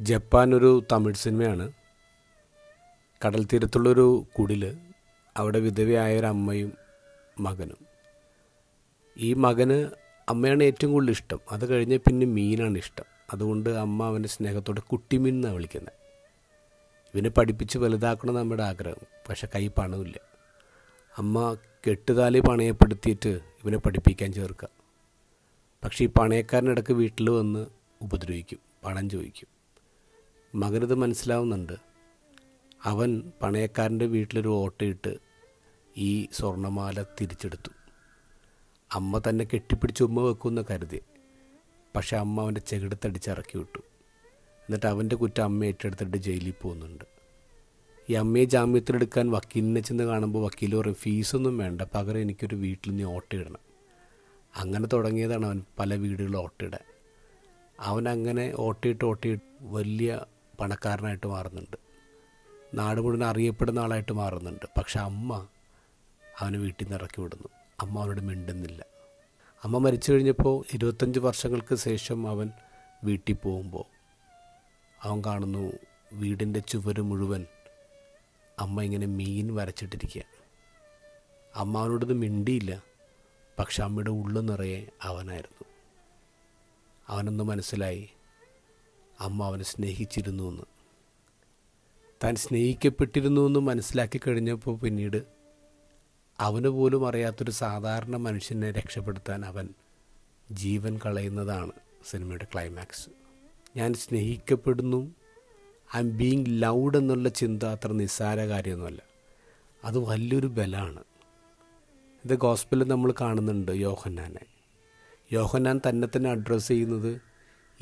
Japan ഒരു തമിഴ് സിനിമയാണ്. കടൽ തീരത്തുള്ളൊരു കുടിൽ അവിടെ വിധവയായ ഒരു അമ്മയും മകനും. ഈ മകന് അമ്മയാണ് ഏറ്റവും കൂടുതൽ ഇഷ്ടം. അത് കഴിഞ്ഞ് പിന്നെ മീനാണ് ഇഷ്ടം. അതുകൊണ്ട് അമ്മ അവന്റെ സ്നേഹത്തോടെ കുട്ടിമീൻ എന്നാണ് വിളിക്കുന്നത് ഇവനെ പഠിപ്പിച്ച് വലുതാക്കണം നമ്മുടെ ആഗ്രഹം. പക്ഷെ കൈ പണമില്ല അമ്മ കെട്ടുതാലി പണയപ്പെടുത്തിയിട്ട് ഇവനെ പഠിപ്പിക്കാൻ ചേർക്കുക. പക്ഷേ ഈ പണയക്കാരനിടക്ക് വീട്ടിൽ വന്ന് ഉപദ്രവിക്കും പണം ചോദിക്കും. മകനത് മനസ്സിലാവുന്നുണ്ട്. അവൻ പണയക്കാരന്റെ വീട്ടിലൊരു ഓട്ടയിട്ട് ഈ സ്വർണമാല തിരിച്ചെടുത്തു. അമ്മ തന്നെ കെട്ടിപ്പിടിച്ച് ഉമ്മ വെക്കുമെന്ന് കരുതി. പക്ഷെ അമ്മ അവന്റെ ചെകിടത്തടിച്ച് ഇറക്കി വിട്ടു. എന്നിട്ട് അവന്റെ കുറ്റം അമ്മ ഏറ്റെടുത്തിട്ട് ജയിലിൽ പോകുന്നുണ്ട്. ഈ അമ്മയെ ജാമ്യത്തിലെടുക്കാൻ വക്കീലിനെ ചെന്ന് കാണുമ്പോൾ വക്കീൽ പറയും ഫീസൊന്നും വേണ്ട പകരം എനിക്കൊരു വീട്ടിൽ നിന്ന് ഓട്ടയിടണം അങ്ങനെ തുടങ്ങിയതാണ് അവൻ പല വീടുകളിൽ ഓട്ടയിടാൻ അവൻ അങ്ങനെ ഓട്ടയിട്ട് ഓട്ടയിട്ട് വലിയ പണക്കാരനായിട്ട് മാറുന്നുണ്ട്. നാട് മുഴുവൻ അറിയപ്പെടുന്ന ആളായിട്ട് മാറുന്നുണ്ട്. പക്ഷെ അമ്മ അവനെ വീട്ടിൽ നിന്ന് ഇറക്കി വിടുന്നു. അമ്മ അവനോട് മിണ്ടുന്നില്ല. അമ്മ മരിച്ചു കഴിഞ്ഞപ്പോൾ ഇരുപത്തഞ്ച് വർഷങ്ങൾക്ക് ശേഷം അവൻ വീട്ടിൽ പോകുമ്പോൾ അവൻ കാണുന്നു വീടിന്റെ ചുവര് മുഴുവൻ അമ്മ ഇങ്ങനെ മീൻ വരച്ചിട്ടിരിക്കുക അമ്മ അവനോടൊന്നും മിണ്ടിയില്ല. പക്ഷെ അമ്മയുടെ ഉള്ളു നിറയെ അവനായിരുന്നു. അവനൊന്ന് മനസ്സിലായി. അമ്മ അവനെ സ്നേഹിച്ചിരുന്നു എന്ന് താൻ സ്നേഹിക്കപ്പെട്ടിരുന്നു എന്ന് മനസ്സിലാക്കി കഴിഞ്ഞപ്പോൾ പിന്നീട് അവന് പോലും അറിയാത്തൊരു സാധാരണ മനുഷ്യനെ രക്ഷപ്പെടുത്താൻ അവൻ ജീവൻ കളയുന്നതാണ് സിനിമയുടെ ക്ലൈമാക്സ് ഞാൻ സ്നേഹിക്കപ്പെടുന്നു. ഐ എം ബീങ് ലൗഡ് എന്നുള്ള ചിന്ത അത്ര നിസ്സാര കാര്യമൊന്നുമല്ല. അത് വലിയൊരു ബലമാണ്. ഇത് ഗോസ്പിൽ നമ്മൾ കാണുന്നുണ്ട് യോഹന്നാനെ. യോഹന്നാൻ തന്നെ തന്നെ അഡ്രസ്സ് ചെയ്യുന്നത്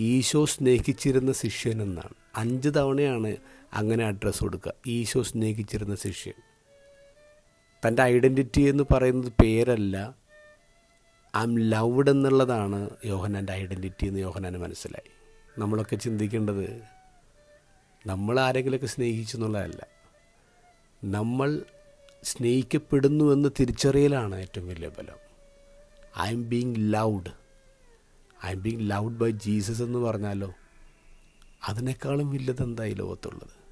ഈശോ സ്നേഹിച്ചിരുന്ന ശിഷ്യൻ എന്നാണ്. അഞ്ച് തവണയാണ് അങ്ങനെ അഡ്രസ്സ് കൊടുക്കുക. ഈശോ സ്നേഹിച്ചിരുന്ന ശിഷ്യൻ. തന്റെ ഐഡന്റിറ്റി എന്ന് പറയുന്നത് പേരല്ല. ഐ എം ലവ്ഡ് എന്നുള്ളതാണ് യോഹനാന്റെ ഐഡന്റിറ്റി എന്ന് യോഹനാന് മനസ്സിലായി. നമ്മളൊക്കെ ചിന്തിക്കേണ്ടത് നമ്മൾ ആരെങ്കിലുമൊക്കെ സ്നേഹിച്ചു എന്നുള്ളതല്ല. നമ്മൾ സ്നേഹിക്കപ്പെടുന്നു എന്ന് തിരിച്ചറിയലാണ് ഏറ്റവും വലിയ ബലം. I'm being loved I'm being loved by Jesus എന്ന് പറഞ്ഞാലോ? അതിനേക്കാളും വലുത് ഈ ലോകത്തുള്ളത്?